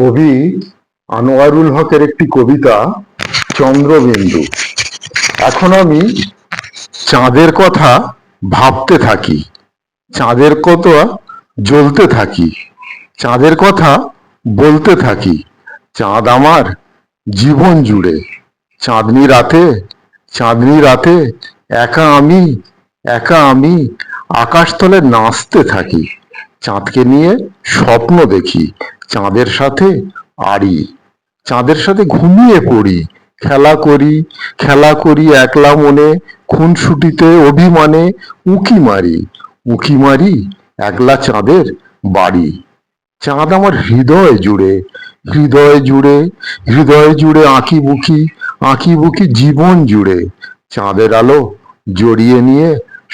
কবি আনোয়ারুল হকের একটি কবিতা, চন্দ্রবিন্দু। এখন আমি চাঁদের কথা ভাবতে থাকি, চাঁদের কথা জ্বলতে থাকি, চাঁদের কথা বলতে থাকি, চাঁদ আমার জীবন জুড়ে, চাঁদনি রাতে চাঁদনি রাতে একা আমি একা আমি আকাশতলে নাচতে থাকি। চাঁদকে নিয়ে স্বপ্ন দেখি, চাঁদের সাথে আড়ি, চাঁদের সাথে ঘুমিয়ে পড়ি, খেলা করি খেলা করি একলা মনে, খুনসুটিতে অভিমানে উঁকি মারি উঁকি মারি একলা চাঁদের বাড়ি। চাঁদ আমার হৃদয় জুড়ে হৃদয় জুড়ে হৃদয় জুড়ে আঁকি বুকি আঁকি বুকি জীবন জুড়ে, চাঁদের আলো জড়িয়ে নিয়ে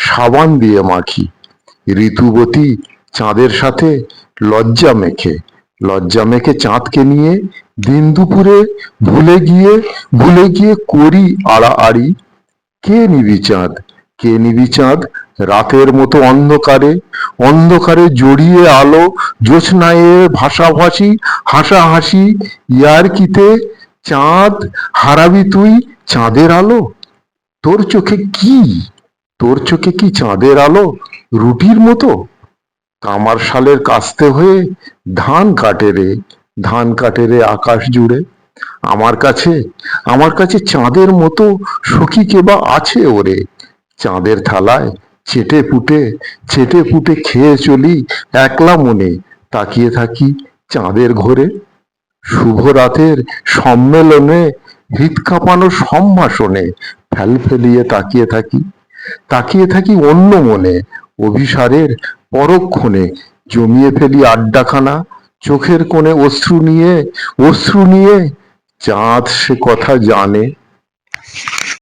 সাবান দিয়ে মাখি, ঋতুবতী চাঁদের সাথে লজ্জা মেখে লজ্জা মেখে চাঁদকে নিয়ে দিন দুপুরে ভুলে গিয়ে ভুলে গিয়ে করি আড়াআড়ি। কে নিবি চাঁদ? কে নিবি চাঁদ? রাতের মতো অন্ধকারে অন্ধকারে জড়িয়ে আলো জোছনায়ে ভাষাভাষী হাসাহাসি। ইয়ার্কিতে চাঁদ হারাবি তুই চাঁদের আলো? তোর চোখে কি? তোর চোখে কি চাঁদের আলো? রুটির মতো? কামার শালের কাস্তে হয়ে ধান কাটে রে, ধান কাটে রে আকাশ জুড়ে। আমার কাছে আমার কাছে চাঁদের মতো সখী কেবা আছে ওরে। চাঁদের থালায় চেটে পুটে চেটে পুটে খেয়ে চলি একলা মনে, তাকিয়ে থাকি চাঁদের ঘোরে। শুভ রাতের সম্মেলনে হৃদ কাঁপানো সম্ভাষণে ফেল ফেলিয়ে তাকিয়ে থাকি তাকিয়ে থাকি অন্য মনে, অভিসারের পরক্ষণে জমিয়ে ফেলি আড্ডাখানা চোখের কোণে অশ্রু নিয়ে অশ্রু নিয়ে। চাঁদ সে কথা জানে।